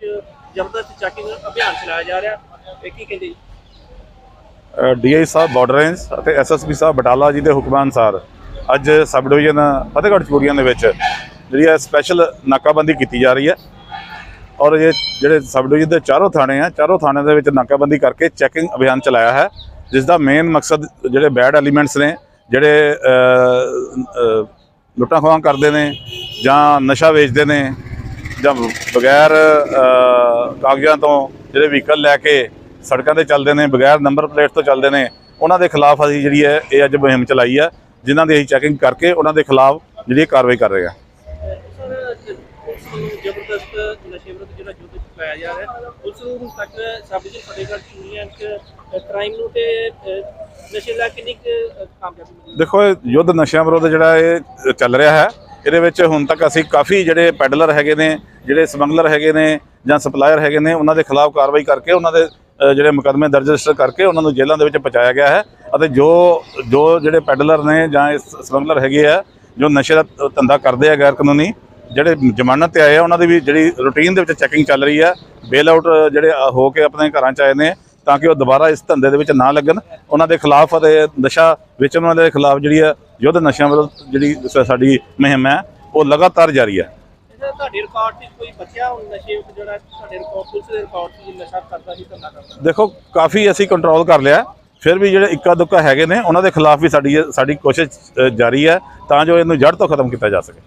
ਵਿੱਚ ਜ਼ਬਰਦਸਤ ਚੈਕਿੰਗ ਅਭਿਆਨ ਚਲਾਇਆ ਜਾ ਰਿਹਾ ਇਹ ਕੀ ਕਹਿੰਦੇ ਜੀ? ਡੀਆਈ ਸਾਹਿਬ ਬਾਰਡਰ ਰੇਂਜ ਅਤੇ ਐਸਐਸਪੀ ਸਾਹਿਬ ਬਟਾਲਾ ਜੀ ਦੇ ਹੁਕਮਾਂ ਅਨੁਸਾਰ ਅੱਜ ਸਬ ਡਿਵੀਜ਼ਨ ਫਤਿਹਗੜ੍ਹ ਚੂੜੀਆਂ ਦੇ ਵਿੱਚ ਜਿਹੜੀ ਹੈ ਸਪੈਸ਼ਲ ਨਾਕਾਬੰਦੀ ਕੀਤੀ ਜਾ ਰਹੀ ਹੈ। ਔਰ ਇਹ ਜਿਹੜੇ ਸਬ ਡਿਵੀਜ਼ਨ ਦੇ ਚਾਰੋਂ ਥਾਣੇ ਆ, ਚਾਰੋਂ ਥਾਣਿਆਂ ਦੇ ਵਿੱਚ ਨਾਕਾਬੰਦੀ ਕਰਕੇ ਚੈਕਿੰਗ ਅਭਿਆਨ ਚਲਾਇਆ ਹੈ, ਜਿਸ ਦਾ ਮੇਨ ਮਕਸਦ ਜਿਹੜੇ ਬੈਡ ਐਲੀਮੈਂਟਸ ਨੇ, ਜਿਹੜੇ ਲੁੱਟਾਂ ਖੋਹਾਂ ਕਰਦੇ ਨੇ ਜਾਂ ਨਸ਼ਾ ਵੇਚਦੇ ਨੇ ਜਾਂ ਬਗੈਰ ਕਾਗਜ਼ਾਂ ਤੋਂ ਜਿਹੜੇ ਵਹੀਕਲ ਲੈ ਕੇ ਸੜਕਾਂ ਤੇ ਚੱਲਦੇ ਨੇ ਬਗੈਰ ਨੰਬਰ ਪਲੇਟ ਤੋਂ ਚੱਲਦੇ ਨੇ ਉਹਨਾਂ ਦੇ ਖਿਲਾਫ ਅਸੀਂ ਜਿਹੜੀ ਹੈ ਇਹ ਅੱਜ ਮੁਹਿੰਮ ਚਲਾਈ ਹੈ ਜਿਨ੍ਹਾਂ ਦੀ ਅਸੀਂ ਚੈਕਿੰਗ ਕਰਕੇ ਉਹਨਾਂ ਦੇ ਖਿਲਾਫ ਜਿਹੜੀ ਕਾਰਵਾਈ ਕਰ ਰਹੇ ਹਾਂ। ਸਰ ਪੁਲਿਸ ਨੂੰ ਜ਼ਬਰਦਸਤ ਨਸ਼ੇ ਵਿਰੁੱਧ ਜਿਹੜਾ ਯੁੱਧ ਚਲਾਇਆ ਜਾ ਰਿਹਾ ਪੁਲਿਸ ਨੂੰ ਹੁਣ ਤੱਕ ਸਬ ਡਿਵੀਜ਼ਨ ਫਤਿਹਗੜ੍ਹ ਚੂੜੀਆਂ ਚ ਕ੍ਰਾਈਮ ਨੂੰ ਤੇ ਅਹ, ਨਸ਼ੇ ਦਾ ਕਿੰਨੀ ਕੁ, ਅਹ, ਕਾਮਯਾਬੀ ਮਿਲੀ। ਦੇਖੋ ਇਹ ਯੁੱਧ ਨਸ਼ਿਆਂ ਵਿਰੁੱਧ ਜਿਹੜਾ ਇਹ ਚੱਲ ਰਿਹਾ ਹੈ ਇਹਦੇ ਵਿੱਚ ਹੁਣ ਤੱਕ ਅਸੀਂ ਕਾਫੀ ਜਿਹੜੇ ਪੈਡਲਰ ਹੈਗੇ ਨੇ, ਜਿਹੜੇ ਸਮਗਲਰ ਹੈਗੇ ਨੇ ਜਾਂ ਸਪਲਾਇਰ ਹੈਗੇ ਨੇ, ਉਹਨਾਂ ਦੇ ਖਿਲਾਫ ਕਾਰਵਾਈ ਕਰਕੇ ਉਹਨਾਂ ਦੇ ਜਿਹੜੇ ਮੁਕੱਦਮੇ ਦਰਜ ਰਜਿਸਟਰ ਕਰਕੇ ਉਹਨਾਂ ਨੂੰ ਜੇਲ੍ਹਾਂ ਦੇ ਵਿੱਚ ਪਹੁੰਚਾਇਆ ਗਿਆ ਹੈ ਅਤੇ ਜੋ ਜੋ ਜਿਹੜੇ ਪੈਡਲਰ ਨੇ ਜਾਂ ਇਸ ਸਮਗਲਰ ਹੈਗੇ ਆ, ਜੋ ਨਸ਼ੇ ਦਾ ਧੰਦਾ ਕਰਦੇ ਆ ਗੈਰ ਕਾਨੂੰਨੀ, ਜਿਹੜੇ ਜ਼ਮਾਨਤ ਤੇ ਆਏ ਆ, ਉਹਨਾਂ ਦੀ ਵੀ ਜਿਹੜੀ ਰੂਟੀਨ ਦੇ ਵਿੱਚ ਚੈਕਿੰਗ ਚੱਲ ਰਹੀ ਹੈ ਬੇਲ ਆਊਟ ਜਿਹੜੇ ਹੋ ਕੇ ਆਪਣੇ ਘਰਾਂ ਚ ਆਏ ਨੇ ਤਾਂ ਕਿ ਉਹ ਦੁਬਾਰਾ ਇਸ ਧੰਦੇ ਦੇ ਵਿੱਚ ਨਾ ਲੱਗਣ। ਉਹਨਾਂ ਦੇ ਖਿਲਾਫ ਅਤੇ ਨਸ਼ਾ ਵੇਚਣ ਵਾਲਿਆਂ ਦੇ ਖਿਲਾਫ ਜਿਹੜੀ ਆ ਯੁੱਧ ਨਸ਼ਿਆਂ ਵਿਰੁੱਧ ਜਿਹੜੀ ਸ- ਸਾਡੀ ਮੁਹਿੰਮ ਹੈ ਉਹ ਲਗਾਤਾਰ ਜਾਰੀ ਹੈ। ਇਹਦਾ ਤੁਹਾਡੇ ਰਿਕਾਰਡ 'ਚ ਕੋਈ ਬਚਿਆ ਹੁਣ ਨਸ਼ੇ ਵਿੱਚ ਜਿਹੜਾ ਤੁਹਾਡੇ ਰਿਕਾਰਡ ਪੁਲਿਸ ਦੇ ਰਿਕਾਰਡ 'ਚ ਜੀ ਨਸ਼ਾ ਕਰਦਾ ਸੀ ਧੰਦਾ ਕਰਦਾ ਦੇਖੋ ਕਾਫੀ ਅਸੀਂ ਕੰਟਰੋਲ ਕਰ ਲਿਆ ਫਿਰ ਵੀ ਜਿਹੜੇ ਇੱਕਾ ਦੁੱਕਾ ਹੈਗੇ ਨੇ ਉਹਨਾਂ ਦੇ ਖਿਲਾਫ ਵੀ ਸਾਡੀ ਸਾਡੀ ਕੋਸ਼ਿਸ਼ ਅ, ਜਾਰੀ ਹੈ ਤਾਂ ਜੋ ਇਹਨੂੰ ਜੜ ਤੋਂ ਖਤਮ ਕੀਤਾ ਜਾ ਸਕੇ।